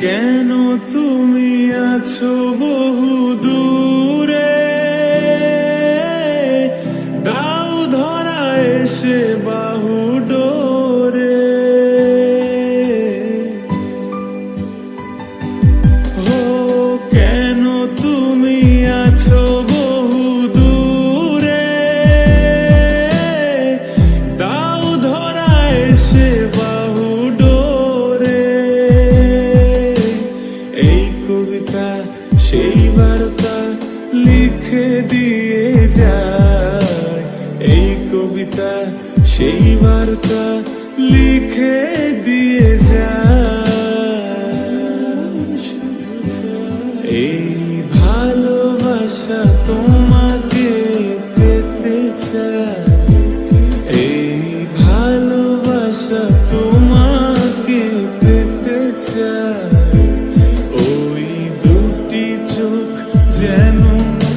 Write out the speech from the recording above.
কেন তুমি আছো বহু দূরে লিখে দিয়ে যায়। এই কবিতা, সেই বার্তা লিখে দিয়ে যায়। এই ভালোবাসা তোমাকে পেতে চায়। এই ভালোবাসা তোমাকে পেতে চায়।